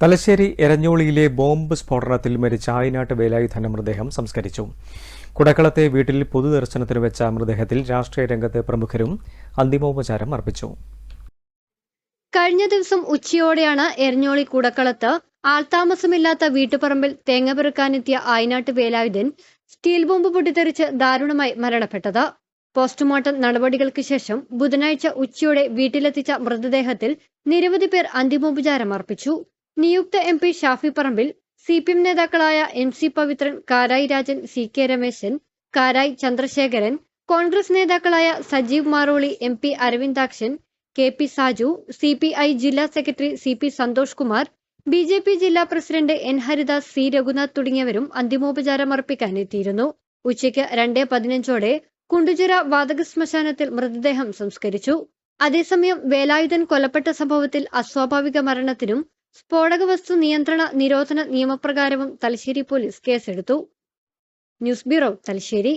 Thalassery എരഞ്ഞോളിയിലെ bomb സ്ഫോടനത്തിൽ മരിച്ച ആയിനാട്ട് വേലായുധന്റെ മൃതദേഹം സംസ്കരിച്ചു. കുടക്കളത്തെ വീട്ടിൽ പൊതുദർശനത്തിന് വെച്ച മൃതദേഹത്തിൽ രാഷ്ട്രീയ രംഗത്തെ പ്രമുഖരും അന്തിമോപചാരം അർപ്പിച്ചു. കഴിഞ്ഞ ദിവസം ഉച്ചയോടെയാണ് എരഞ്ഞോളി കുടക്കളത്ത് ആൾതാമസമില്ലാത്ത വീട്ടുപറമ്പിൽ തേങ്ങ പെറുക്കാനെത്തിയ ആയിനാട്ട് വേലായുധൻ സ്റ്റീൽ ബോംബ് പൊട്ടിത്തെറിച്ച് ദാരുണമായി മരണപ്പെട്ടത്. പോസ്റ്റ്മോർട്ടം നടപടികൾക്ക് ശേഷം ബുധനാഴ്ച ഉച്ചയോടെ വീട്ടിലെത്തിച്ച മൃതദേഹത്തിൽ നിരവധി പേർ അന്തിമോപചാരം അർപ്പിച്ചു. നിയുക്ത M P Shafi Parambil C P M നേതാക്കളായ M C Pavithran Karayi Rajan C K Rameshan Karayi Chandrasekharan Congress നേതാക്കളായ Sajeev Maroli M P Aravindakshan K P Saju C P I ജില്ലാ secretary C P Santhosh Kumar B J P ജില്ലാ president N Haridas C Raghunath തുടങ്ങിയവരും അന്തിമോപചാരം അർപ്പിക്കാൻ എത്തിയിരുന്നു. ഉച്ചയ്ക്ക് രണ്ടേ പതിനഞ്ചോടെ കുണ്ടുചിറ വാതക ശ്മശാനത്തിൽ മൃതദേഹം സംസ്കരിച്ചു. അതേസമയം വേലായുധൻ കൊല്ലപ്പെട്ട സംഭവത്തിൽ അസ്വാഭാവിക മരണത്തിനും സ്ഫോടക വസ്തു നിയന്ത്രണ നിരോധന നിയമപ്രകാരവും തലശ്ശേരി പോലീസ് കേസെടുത്തു. News bureau Thalassery.